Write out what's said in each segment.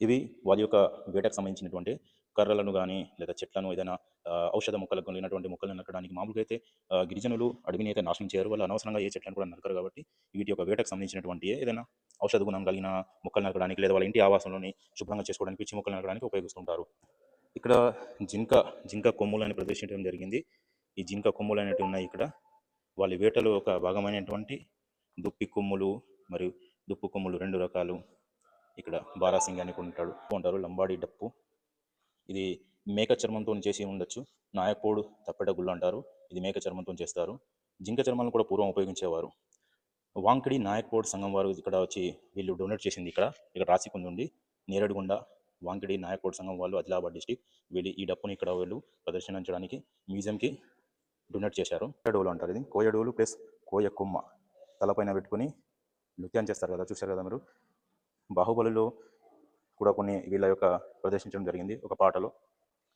ఇవి వారి యొక్క వేటకు సంబంధించినటువంటి కర్రలను కానీ లేదా చెట్లను ఏదైనా ఔషధ మొక్కలకు కలిగినటువంటి మొక్కలను నరకడానికి మామూలుగా అయితే గిరిజనులు అడవిని అయితే నాశనం చేయరు. వాళ్ళు అనవసరంగా ఏ చెట్లను కూడా నరకరు కాబట్టి వీటి యొక్క వేటకు సంబంధించినటువంటి ఏదైనా ఔషధ గుణం కలిగిన మొక్కలు నరకడానికి లేదా వాళ్ళ ఇంటి ఆవాసంలోని శుభ్రంగా చేసుకోవడానికి పిచ్చి మొక్కలు నరకడానికి ఉపయోగిస్తుంటారు. ఇక్కడ జింక జింక కొమ్ములని ప్రదర్శించడం జరిగింది. ఈ జింక కొమ్ములు అనేటివి ఉన్నాయి ఇక్కడ. వాళ్ళ వేటలో ఒక భాగమైనటువంటి దుప్పి కొమ్ములు మరియు దుప్పు కొమ్ములు రెండు రకాలు ఇక్కడ బారాసింగ్ అని కొంటాడు. ఉంటారు లంబాడి డప్పు. ఇది మేక చర్మంతో చేసి ఉండొచ్చు. నాయకోడు తప్పెట గుళ్ళు అంటారు. ఇది మేక చర్మంతో చేస్తారు. జింక చర్మాలను కూడా పూర్వం ఉపయోగించేవారు. వాంకిడి నాయక్పోడ్ సంఘం వారు ఇక్కడ వచ్చి వీళ్ళు డొనేట్ చేసింది ఇక్కడ. ఇక్కడ రాసి కొంది ఉంది నేరడుగుండ వాంకిడి నాయక్పోడ్ సంఘం వాళ్ళు ఆదిలాబాద్ డిస్టిక్ వీళ్ళు ఈ డప్పుని ఇక్కడ వీళ్ళు ప్రదర్శించడానికి మ్యూజియంకి డొనేట్ చేశారు. కోయడోలు అంటారు ఇది. కోయడోలు ప్లస్ కోయ కొమ్మ తలపైన పెట్టుకొని నృత్యం చేస్తారు కదా చూశారు కదా మీరు? బాహుబలిలో కూడా కొన్ని వీళ్ళ యొక్క ప్రదర్శించడం జరిగింది. ఒక పాటలో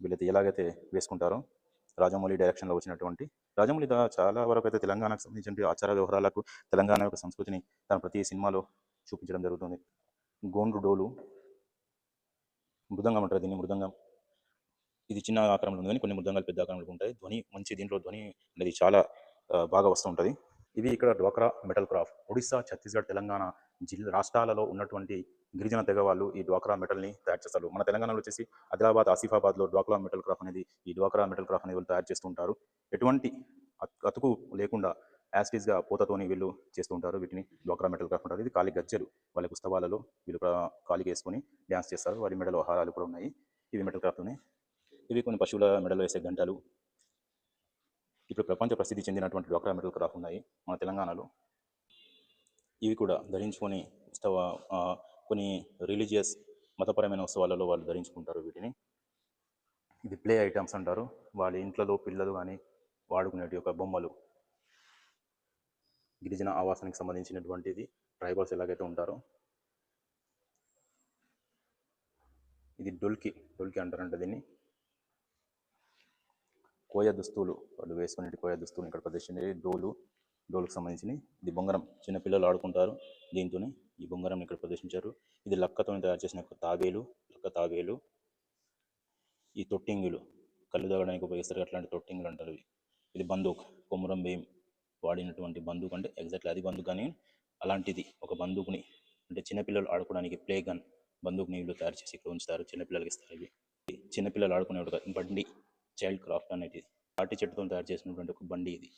వీళ్ళైతే ఎలాగైతే వేసుకుంటారో రాజమౌళి డైరెక్షన్లో వచ్చినటువంటి రాజమౌళి చాలా వరకు అయితే తెలంగాణకు సంబంధించిన ఆచార వ్యవహారాలకు తెలంగాణ యొక్క సంస్కృతిని తన ప్రతి సినిమాలో చూపించడం జరుగుతుంది. గోండ్రు డోలు మృదంగం అంటారు దీన్ని మృదంగం. ఇది చిన్న ఆకారంలో ఉంది కానీ కొన్ని మృదంగాలు పెద్ద ఆకారంలో ఉంటాయి. ధ్వని మంచి దీంట్లో ధ్వని అనేది చాలా బాగా వస్తూ ఉంటుంది. ఇవి ఇక్కడ డ్వాక్రా మెటల్ క్రాఫ్ట్ ఒడిస్సా ఛత్తీస్గఢ్ తెలంగాణ జిల్లా రాష్ట్రాలలో ఉన్నటువంటి గిరిజన తెగ వాళ్ళు ఈ డ్వాక్రా మెటల్ని తయారు చేస్తారు. మన తెలంగాణలో వచ్చేసి ఆదిలాబాద్ ఆసిఫాబాద్లో డ్వాక్రా మెటల్ క్రాఫ్ట్ అనేది ఈ డ్వాక్రా మెటల్ క్రాఫ్ట్ అనేది వీళ్ళు తయారు చేస్తుంటారు ఎటువంటి అతుకు లేకుండా యాస్టీస్గా పూతతోని వీళ్ళు చేస్తుంటారు వీటిని డ్వాక్రా మెటల్ క్రాఫ్ట్ ఉంటారు ఇది కాలి గజ్జలు. వాళ్ళ ఉత్సవాలలో వీళ్ళు కాలికి వేసుకొని డ్యాన్స్ చేస్తారు. వారి మెడలో ఆహారాలు కూడా ఉన్నాయి. ఇవి మెటల్ క్రాఫ్ట్ని ఇవి కొన్ని పశువుల మెడలో వేసే గంటలు. ఇప్పుడు ప్రపంచ ప్రసిద్ధి చెందినటువంటి డ్వాక్రా మెటల్ క్రాఫ్ట్ ఉన్నాయి మన తెలంగాణలో. ఇవి కూడా ధరించుకొని ఉత్సవ కొన్ని రిలీజియస్ మతపరమైన ఉత్సవాలలో వాళ్ళు ధరించుకుంటారు వీటిని. ఇది ప్లే ఐటమ్స్ అంటారు. వాళ్ళ ఇంట్లో పిల్లలు కానీ వాడుకునేటి యొక్క బొమ్మలు. గిరిజన ఆవాసానికి సంబంధించినటువంటిది ట్రైబల్స్ ఎలాగైతే ఉంటారో. ఇది డొల్కి డొల్కి అంటారంట దీన్ని. కోయ దుస్తులు వాళ్ళు వేసుకునే కోయ దుస్తులు ఇక్కడ ప్రదర్శించే డోలు డోలుకు సంబంధించినవి ఇది బొంగరం. చిన్నపిల్లలు ఆడుకుంటారు దీంతోనే ఈ బొంగరం ఇక్కడ ప్రదర్శించారు. ఇది లక్కతో తయారు చేసిన తాబేలు లక్క తాబేలు. ఈ తొట్టింగులు కళ్ళు తాగడానికి ఉపయోగిస్తారు. అట్లాంటి తొట్టింగులు అంటారు ఇది బందూక్ కొమురం భీం వాడినటువంటి బందూక్ అంటే ఎగ్జాక్ట్లీ అది బందూక్ కానీ అలాంటిది. ఒక బందూక్ని అంటే చిన్నపిల్లలు ఆడుకోవడానికి ప్లే గన్ బందూక్ని నీళ్ళు తయారు చేసి ఇక్కడ ఉంచుతారు. చిన్నపిల్లలకి ఇస్తారు ఇవి. చిన్నపిల్లలు ఆడుకునే బండి చైల్డ్ క్రాఫ్ట్ అనేది. తాటి చెట్టుతో తయారు చేసినటువంటి ఒక బండి ఇది.